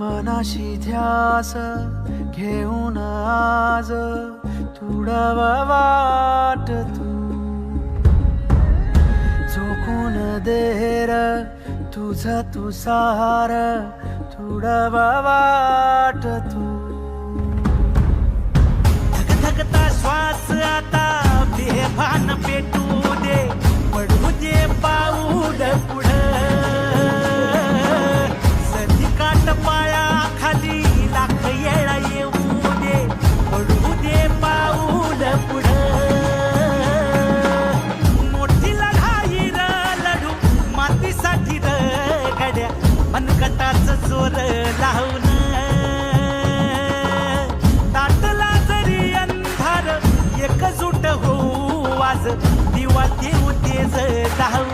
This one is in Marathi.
मनाशी ध्यास घेऊन आज तुडवा वाट तू. झोकून देर तुझ तू सार तुडवा वाट तू. थकता श्वास आता बेभान पेटू. अनकटाच जोर लावून. ताटला जरी अंधार एकजूट होऊ वाज दिवा देऊ तेज लावून.